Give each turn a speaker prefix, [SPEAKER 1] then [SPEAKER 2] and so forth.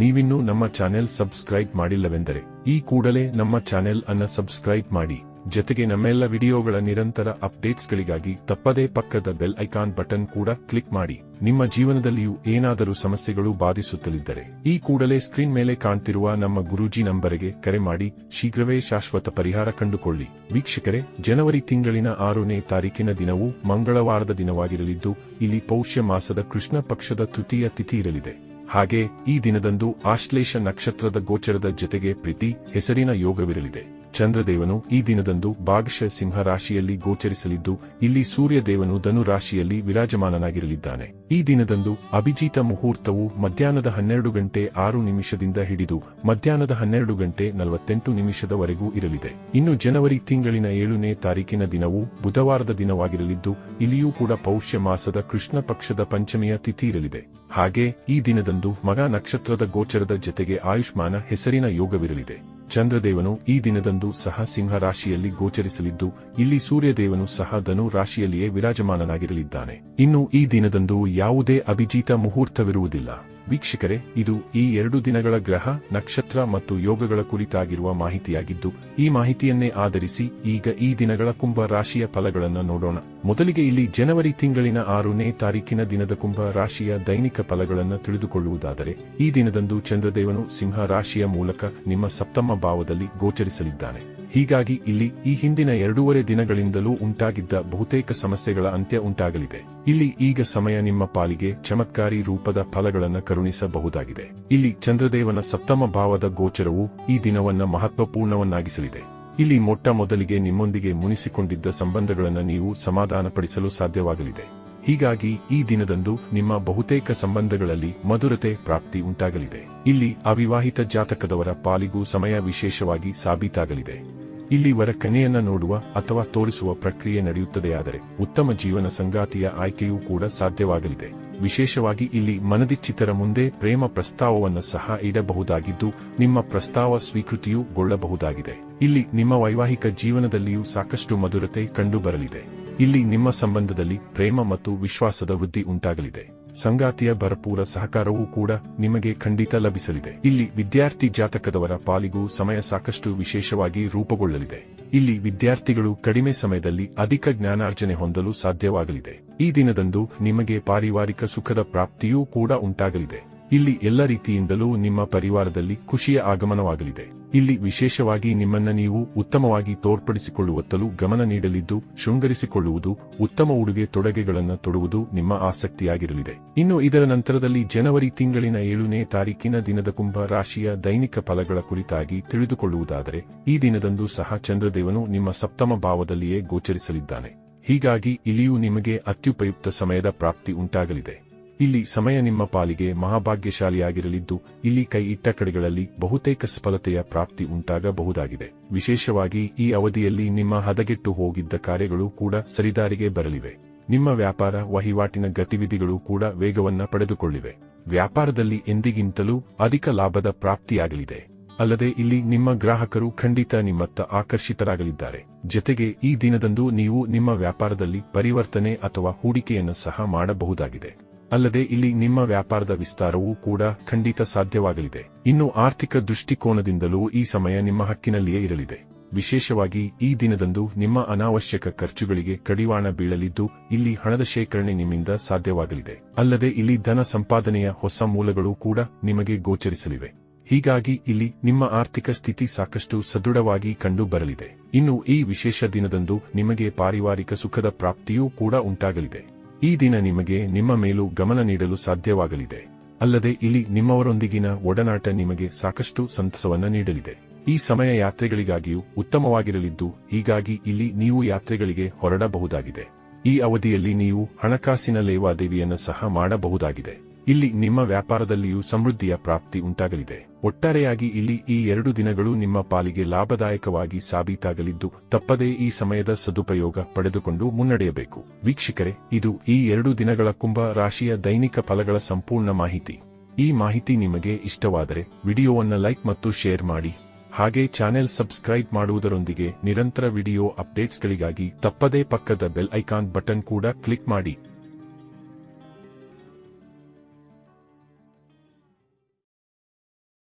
[SPEAKER 1] ನೀವಿನ್ನೂ ನಮ್ಮ channel subscribe ಮಾಡಿಲ್ಲವೆಂದರೆ, ಈ ಕೂಡಲೇ ನಮ್ಮ ಚಾನೆಲ್ ಅನ್ನ ಸಬ್ಸ್ಕ್ರೈಬ್ ಮಾಡಿ, ಜೊತೆಗೆ ನಮ್ಮೆಲ್ಲ ವಿಡಿಯೋಗಳ ನಿರಂತರ ಅಪ್ಡೇಟ್ಸ್ಗಳಿಗಾಗಿ ತಪ್ಪದೇ ಪಕ್ಕದ ಬೆಲ್ ಐಕಾನ್ ಬಟನ್ ಕೂಡ ಕ್ಲಿಕ್ ಮಾಡಿ, ನಿಮ್ಮ ಜೀವನದಲ್ಲಿಯೂ ಏನಾದರೂ ಸಮಸ್ಯೆಗಳು ಬಾಧಿಸುತ್ತಲಿದ್ದರೆ, ಈ ಕೂಡಲೇ ಸ್ಕ್ರೀನ್ ಮೇಲೆ ಕಾಣ್ತಿರುವ ನಮ್ಮ ಗುರೂಜಿ ನಂಬರಿಗೆ ಕರೆ ಮಾಡಿ, ಶೀಘ್ರವೇ ಶಾಶ್ವತ ಪರಿಹಾರ ಕಂಡುಕೊಳ್ಳಿ. ವೀಕ್ಷಕರೇ, ಜನವರಿ ತಿಂಗಳಿನ ಆರನೇ ತಾರೀಕಿನ ದಿನವು ಮಂಗಳವಾರದ ದಿನವಾಗಿರಲಿದ್ದು, ಇಲ್ಲಿ ಪೌಷ್ಯ ಮಾಸದ ಕೃಷ್ಣ ಪಕ್ಷದ ತೃತೀಯ ತಿಥಿ ಇರಲಿದೆ. ಹಾಗೆ ಈ ದಿನದಂದು ಆಶ್ಲೇಷ ನಕ್ಷತ್ರದ ಗೋಚರದ ಜೊತೆಗೆ ಪ್ರೀತಿ ಹೆಸರಿನ ಯೋಗವಿರಲಿದೆ. ಚಂದ್ರದೇವನು ಈ ದಿನದಂದು ಭಾಗಶ ಸಿಂಹ ರಾಶಿಯಲ್ಲಿ ಗೋಚರಿಸಲಿದ್ದು, ಇಲ್ಲಿ ಸೂರ್ಯದೇವನು ಧನು ರಾಶಿಯಲ್ಲಿ ವಿರಾಜಮಾನನಾಗಿರಲಿದ್ದಾನೆ. ಈ ದಿನದಂದು ಅಭಿಜಿತ ಮುಹೂರ್ತವು ಮಧ್ಯಾಹ್ನದ ಹನ್ನೆರಡು ಗಂಟೆ ಆರು ನಿಮಿಷದಿಂದ ಹಿಡಿದು, ಮಧ್ಯಾಹ್ನದ ಹನ್ನೆರಡು ಗಂಟೆ ನಲವತ್ತೆಂಟು ನಿಮಿಷದವರೆಗೂ ಇರಲಿದೆ. ಇನ್ನು ಜನವರಿ ತಿಂಗಳಿನ ಏಳನೇ ತಾರೀಕಿನ ದಿನವು ಬುಧವಾರದ ದಿನವಾಗಿರಲಿದ್ದು, ಇಲ್ಲಿಯೂ ಕೂಡ ಪೌಷ್ಯ ಮಾಸದ ಕೃಷ್ಣ ಪಕ್ಷದ ಪಂಚಮಿಯ ತಿಥಿ ಇರಲಿದೆ. ಹಾಗೆ ಈ ದಿನದಂದು ಮಗ ನಕ್ಷತ್ರದ ಗೋಚರದ ಜೊತೆಗೆ ಆಯುಷ್ಮಾನ ಹೆಸರಿನ ಯೋಗವಿರಲಿದೆ. ಚಂದ್ರದೇವನು ಈ ದಿನದಂದು ಸಹ ಸಿಂಹ ರಾಶಿಯಲ್ಲಿ ಗೋಚರಿಸಲಿದ್ದು, ಇಲ್ಲಿ ಸೂರ್ಯದೇವನು ಸಹ ಧನು ರಾಶಿಯಲ್ಲಿಯೇ ವಿರಾಜಮಾನನಾಗಿರಲಿದ್ದಾನೆ. ಇನ್ನು ಈ ದಿನದಂದು ಯಾವುದೇ ಅಭಿಜಿತ ಮುಹೂರ್ತವಿರುವುದಿಲ್ಲ. ವೀಕ್ಷಕರೇ, ಇದು ಈ ಎರಡು ದಿನಗಳ ಗ್ರಹ, ನಕ್ಷತ್ರ ಮತ್ತು ಯೋಗಗಳ ಕುರಿತಾಗಿರುವ ಮಾಹಿತಿಯಾಗಿದ್ದು, ಈ ಮಾಹಿತಿಯನ್ನೇ ಆಧರಿಸಿ ಈಗ ಈ ದಿನಗಳ ಕುಂಭ ರಾಶಿಯ ಫಲಗಳನ್ನು ನೋಡೋಣ. ಮೊದಲಿಗೆ ಇಲ್ಲಿ ಜನವರಿ ತಿಂಗಳಿನ ಆರನೇ ತಾರೀಕಿನ ದಿನದ ಕುಂಭ ರಾಶಿಯ ದೈನಿಕ ಫಲಗಳನ್ನು ತಿಳಿದುಕೊಳ್ಳುವುದಾದರೆ, ಈ ದಿನದಂದು ಚಂದ್ರದೇವನು ಸಿಂಹ ರಾಶಿಯ ಮೂಲಕ ನಿಮ್ಮ ಸಪ್ತಮ ಭಾವದಲ್ಲಿ ಗೋಚರಿಸಲಿದ್ದಾನೆ. ಹೀಗಾಗಿ ಇಲ್ಲಿ ಈ ಹಿಂದಿನ ಎರಡೂವರೆ ದಿನಗಳಿಂದಲೂ ಉಂಟಾಗಿದ್ದ ಬಹುತೇಕ ಸಮಸ್ಯೆಗಳ ಅಂತ್ಯ ಉಂಟಾಗಲಿದೆ. ಇಲ್ಲಿ ಈಗ ಸಮಯ ನಿಮ್ಮ ಪಾಲಿಗೆ ಚಮತ್ಕಾರಿ ರೂಪದ ಫಲಗಳನ್ನು ಕರುಣಿಸಬಹುದಾಗಿದೆ. ಇಲ್ಲಿ ಚಂದ್ರದೇವನ ಸಪ್ತಮ ಭಾವದ ಗೋಚರವು ಈ ದಿನವನ್ನ ಮಹತ್ವಪೂರ್ಣವನ್ನಾಗಿಸಲಿದೆ. ಇಲ್ಲಿ ಮೊಟ್ಟ ಮೊದಲಿಗೆ ನಿಮ್ಮೊಂದಿಗೆ ಮುನಿಸಿಕೊಂಡಿದ್ದ ಸಂಬಂಧಗಳನ್ನು ನೀವು ಸಮಾಧಾನಪಡಿಸಲು ಸಾಧ್ಯವಾಗಲಿದೆ. ಹೀಗಾಗಿ ಈ ದಿನದಂದು ನಿಮ್ಮ ಬಹುತೇಕ ಸಂಬಂಧಗಳಲ್ಲಿ ಮಧುರತೆ ಪ್ರಾಪ್ತಿ ಉಂಟಾಗಲಿದೆ. ಇಲ್ಲಿ ಅವಿವಾಹಿತ ಜಾತಕದವರ ಪಾಲಿಗೂ ಸಮಯ ವಿಶೇಷವಾಗಿ ಸಾಬೀತಾಗಲಿದೆ. ಇಲ್ಲಿ ವರ ಕನೆಯನ್ನ ನೋಡುವ ಅಥವಾ ತೋರಿಸುವ ಪ್ರಕ್ರಿಯೆ ನಡೆಯುತ್ತದೆಯಾದರೆ ಉತ್ತಮ ಜೀವನ ಸಂಗಾತಿಯ ಆಯ್ಕೆಯೂ ಕೂಡ ಸಾಧ್ಯವಾಗಲಿದೆ. ವಿಶೇಷವಾಗಿ ಇಲ್ಲಿ ಮನದಿಚ್ಚಿತರ ಮುಂದೆ ಪ್ರೇಮ ಪ್ರಸ್ತಾವವನ್ನು ಸಹ ಇಡಬಹುದಾಗಿದ್ದು, ನಿಮ್ಮ ಪ್ರಸ್ತಾವ ಸ್ವೀಕೃತಿಯೂ ಗೊಳ್ಳಬಹುದಾಗಿದೆ. ಇಲ್ಲಿ ನಿಮ್ಮ ವೈವಾಹಿಕ ಜೀವನದಲ್ಲಿಯೂ ಸಾಕಷ್ಟು ಮಧುರತೆ ಕಂಡುಬರಲಿದೆ. ಇಲ್ಲಿ ನಿಮ್ಮ ಸಂಬಂಧದಲ್ಲಿ ಪ್ರೇಮ ಮತ್ತು ವಿಶ್ವಾಸದ ವೃದ್ಧಿ ಉಂಟಾಗಲಿದೆ. ಸಂಗಾತಿಯ ಭರಪೂರ ಸಹಕಾರವೂ ಕೂಡ ನಿಮಗೆ ಖಂಡಿತ ಲಭಿಸಲಿದೆ. ಇಲ್ಲಿ ವಿದ್ಯಾರ್ಥಿ ಜಾತಕದವರ ಪಾಲಿಗೂ ಸಮಯ ಸಾಕಷ್ಟು ವಿಶೇಷವಾಗಿ ರೂಪುಗೊಳ್ಳಲಿದೆ. ಇಲ್ಲಿ ವಿದ್ಯಾರ್ಥಿಗಳು ಕಡಿಮೆ ಸಮಯದಲ್ಲಿ ಅಧಿಕ ಜ್ಞಾನಾರ್ಜನೆ ಹೊಂದಲು ಸಾಧ್ಯವಾಗಲಿದೆ. ಈ ದಿನದಂದು ನಿಮಗೆ ಪಾರಿವಾರಿಕ ಸುಖದ ಪ್ರಾಪ್ತಿಯೂ ಕೂಡ ಉಂಟಾಗಲಿದೆ. ಇಲ್ಲಿ ಎಲ್ಲ ರೀತಿಯಿಂದಲೂ ನಿಮ್ಮ ಪರಿವಾರದಲ್ಲಿ ಖುಷಿಯ ಆಗಮನವಾಗಲಿದೆ. ಇಲ್ಲಿ ವಿಶೇಷವಾಗಿ ನಿಮ್ಮನ್ನ ನೀವು ಉತ್ತಮವಾಗಿ ತೋರ್ಪಡಿಸಿಕೊಳ್ಳುವತ್ತಲೂ ಗಮನ ನೀಡಲಿದ್ದು, ಶೃಂಗರಿಸಿಕೊಳ್ಳುವುದು, ಉತ್ತಮ ಉಡುಗೆ ತೊಡಗೆಗಳನ್ನು ತೊಡುವುದು ನಿಮ್ಮ ಆಸಕ್ತಿಯಾಗಿರಲಿದೆ. ಇನ್ನು ಇದರ ನಂತರದಲ್ಲಿ ಜನವರಿ ತಿಂಗಳಿನ ಏಳನೇ ತಾರೀಕಿನ ದಿನದ ಕುಂಭ ರಾಶಿಯ ದೈನಿಕ ಫಲಗಳ ಕುರಿತಾಗಿ ತಿಳಿದುಕೊಳ್ಳುವುದಾದರೆ, ಈ ದಿನದಂದು ಸಹ ಚಂದ್ರದೇವನು ನಿಮ್ಮ ಸಪ್ತಮ ಭಾವದಲ್ಲಿಯೇ ಗೋಚರಿಸಲಿದ್ದಾನೆ. ಹೀಗಾಗಿ ಇಲ್ಲಿಯೂ ನಿಮಗೆ ಅತ್ಯುಪಯುಕ್ತ ಸಮಯದ ಪ್ರಾಪ್ತಿ ಉಂಟಾಗಲಿದೆ. ಇಲ್ಲಿ ಸಮಯ ನಿಮ್ಮ ಪಾಲಿಗೆ ಮಹಾಭಾಗ್ಯಶಾಲಿಯಾಗಿರಲಿದ್ದು, ಇಲ್ಲಿ ಕೈ ಇಟ್ಟ ಕಡೆಗಳಲ್ಲಿ ಬಹುತೇಕ ಸಫಲತೆಯ ಪ್ರಾಪ್ತಿ ಉಂಟಾಗಬಹುದಾಗಿದೆ. ವಿಶೇಷವಾಗಿ ಈ ಅವಧಿಯಲ್ಲಿ ನಿಮ್ಮ ಹದಗೆಟ್ಟು ಹೋಗಿದ್ದ ಕಾರ್ಯಗಳು ಕೂಡ ಸರಿದಾರಿಗೆ ಬರಲಿವೆ. ನಿಮ್ಮ ವ್ಯಾಪಾರ ವಹಿವಾಟಿನ ಗತಿವಿಧಿಗಳು ಕೂಡ ವೇಗವನ್ನ ಪಡೆದುಕೊಳ್ಳಿವೆ. ವ್ಯಾಪಾರದಲ್ಲಿ ಎಂದಿಗಿಂತಲೂ ಅಧಿಕ ಲಾಭದ ಪ್ರಾಪ್ತಿಯಾಗಲಿದೆ. ಅಲ್ಲದೆ ಇಲ್ಲಿ ನಿಮ್ಮ ಗ್ರಾಹಕರು ಖಂಡಿತ ನಿಮ್ಮತ್ತ ಆಕರ್ಷಿತರಾಗಲಿದ್ದಾರೆ. ಜತೆಗೆ ಈ ದಿನದಂದು ನೀವು ನಿಮ್ಮ ವ್ಯಾಪಾರದಲ್ಲಿ ಪರಿವರ್ತನೆ ಅಥವಾ ಹೂಡಿಕೆಯನ್ನು ಸಹ ಮಾಡಬಹುದಾಗಿದೆ. ಅಲ್ಲದೆ ಇಲ್ಲಿ ನಿಮ್ಮ ವ್ಯಾಪಾರದ ವಿಸ್ತಾರವೂ ಕೂಡ ಖಂಡಿತ ಸಾಧ್ಯವಾಗಲಿದೆ. ಇನ್ನು ಆರ್ಥಿಕ ದೃಷ್ಟಿಕೋನದಿಂದಲೂ ಈ ಸಮಯ ನಿಮ್ಮ ಹಕ್ಕಿನಲ್ಲಿಯೇ ಇರಲಿದೆ. ವಿಶೇಷವಾಗಿ ಈ ದಿನದಂದು ನಿಮ್ಮ ಅನಾವಶ್ಯಕ ಖರ್ಚುಗಳಿಗೆ ಕಡಿವಾಣ ಬೀಳಲಿದ್ದು, ಇಲ್ಲಿ ಹಣದ ಶೇಖರಣೆ ನಿಮ್ಮಿಂದ ಸಾಧ್ಯವಾಗಲಿದೆ. ಅಲ್ಲದೆ ಇಲ್ಲಿ ಧನ ಸಂಪಾದನೆಯ ಹೊಸ ಮೂಲಗಳು ಕೂಡ ನಿಮಗೆ ಗೋಚರಿಸಲಿವೆ. ಹೀಗಾಗಿ ಇಲ್ಲಿ ನಿಮ್ಮ ಆರ್ಥಿಕ ಸ್ಥಿತಿ ಸಾಕಷ್ಟು ಸದೃಢವಾಗಿ ಕಂಡು ಬರಲಿದೆ ಇನ್ನು ಈ ವಿಶೇಷ ದಿನದಂದು ನಿಮಗೆ ಪಾರಿವಾರಿಕ ಸುಖದ ಪ್ರಾಪ್ತಿಯೂ ಕೂಡ ಉಂಟಾಗಲಿದೆ. ಈ ದಿನ ನಿಮಗೆ ನಿಮ್ಮ ಮೇಲೂ ಗಮನ ನೀಡಲು ಸಾಧ್ಯವಾಗಲಿದೆ. ಅಲ್ಲದೆ ಇಲ್ಲಿ ನಿಮ್ಮವರೊಂದಿಗಿನ ಒಡನಾಟ ನಿಮಗೆ ಸಾಕಷ್ಟು ಸಂತಸವನ್ನ ನೀಡಲಿದೆ. ಈ ಸಮಯ ಯಾತ್ರೆಗಳಿಗಾಗಿಯೂ ಉತ್ತಮವಾಗಿರಲಿದ್ದು, ಹೀಗಾಗಿ ಇಲ್ಲಿ ನೀವು ಯಾತ್ರೆಗಳಿಗೆ ಹೊರಡಬಹುದಾಗಿದೆ. ಈ ಅವಧಿಯಲ್ಲಿ ನೀವು ಹಣಕಾಸಿನ ಲೇವಾದೇವಿಯನ್ನು ಸಹ ಮಾಡಬಹುದಾಗಿದೆ. ಇಲ್ಲಿ ನಿಮ್ಮ ವ್ಯಾಪಾರದಲ್ಲಿಯೂ ಸಮೃದ್ಧಿಯ ಪ್ರಾಪ್ತಿ ಉಂಟಾಗಲಿದೆ. ಒಟ್ಟಾರೆಯಾಗಿ ಇಲ್ಲಿ ಈ ಎರಡು ದಿನಗಳು ನಿಮ್ಮ ಪಾಲಿಗೆ ಲಾಭದಾಯಕವಾಗಿ ಸಾಬೀತಾಗಲಿದ್ದು, ತಪ್ಪದೇ ಈ ಸಮಯದ ಸದುಪಯೋಗ ಪಡೆದುಕೊಂಡು ಮುನ್ನಡೆಯಬೇಕು. ವೀಕ್ಷಕರೇ, ಇದು ಈ ಎರಡು ದಿನಗಳ ಕುಂಭ ರಾಶಿಯ ದೈನಿಕ ಫಲಗಳ ಸಂಪೂರ್ಣ ಮಾಹಿತಿ. ಈ ಮಾಹಿತಿ ನಿಮಗೆ ಇಷ್ಟವಾದರೆ ವಿಡಿಯೋವನ್ನು ಲೈಕ್ ಮತ್ತು ಶೇರ್ ಮಾಡಿ. ಹಾಗೆ ಚಾನೆಲ್ ಸಬ್ಸ್ಕ್ರೈಬ್ ಮಾಡುವುದರೊಂದಿಗೆ ನಿರಂತರ ವಿಡಿಯೋ ಅಪ್ಡೇಟ್ಸ್ಗಳಿಗಾಗಿ ತಪ್ಪದೇ ಪಕ್ಕದ ಬೆಲ್ ಐಕಾನ್ ಬಟನ್ ಕೂಡ ಕ್ಲಿಕ್ ಮಾಡಿ.